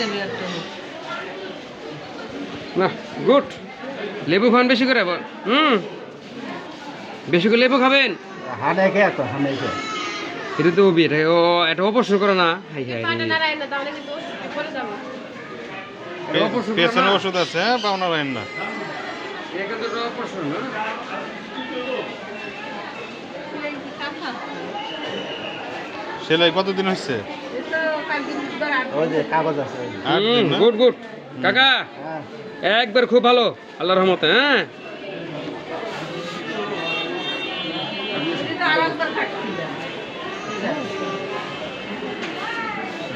যাবে একটা না গুড। লেবু খান বেশি করে। হুম। বেশি করে লেবু খাবেন? খেয়ে তো খেয়ে এটা তো ও এটা করে না। হাই হাই পেছনে ওষুধ আছে হ্যাঁ পাওনা না। সেলাই কতদিন হচ্ছে গুড গুড। কাকা হ্যাঁ। একবার খুব ভালো আল্লাহর রহমতে হ্যাঁ?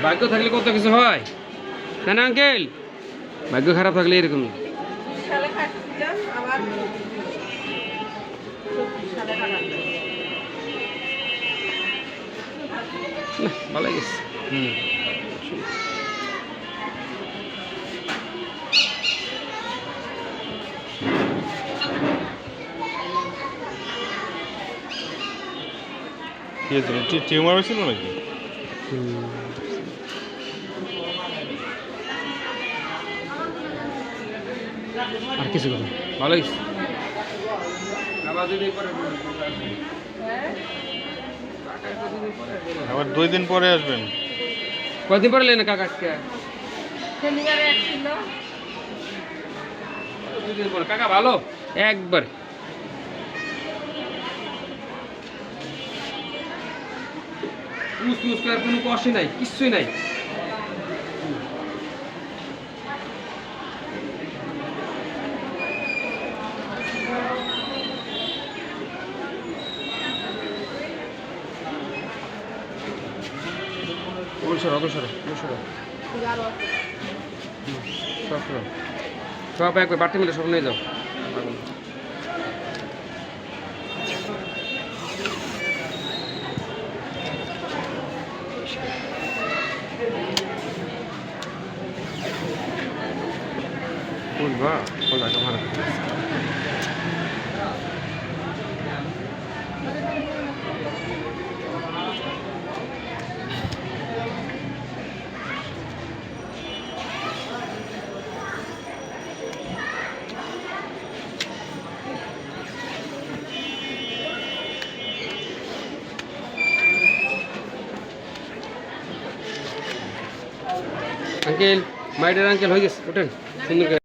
ভাগ্য থাকলে কত কিছু হয়? না না আঙ্কেল? ভাগ্য খারাপ থাকলে এরকম সালে খাচ্ছিলাম আবার সালে খারাপ না ভালো গেছে। হুম। কি হয়েছিল টিউমার হয়েছিল নাকি? আর কিছু কথা। ভালো গেছে আবার যদি পরে আবার দুই দিন পরে আসবেন। কদিন পরে লেন কাকা কাকা ভালো একবার কোনো কষ্টই নাই কিচ্ছুই নাই অগ্রসর অগ্রসর অগ্রসর এগারো সব একবার বাড়তি মিলে সব নিয়ে যাও। বলবা বলা তোমার আঙ্কেল মাইডের আঙ্কেল হয়ে গেছে ওঠেন সুন্দর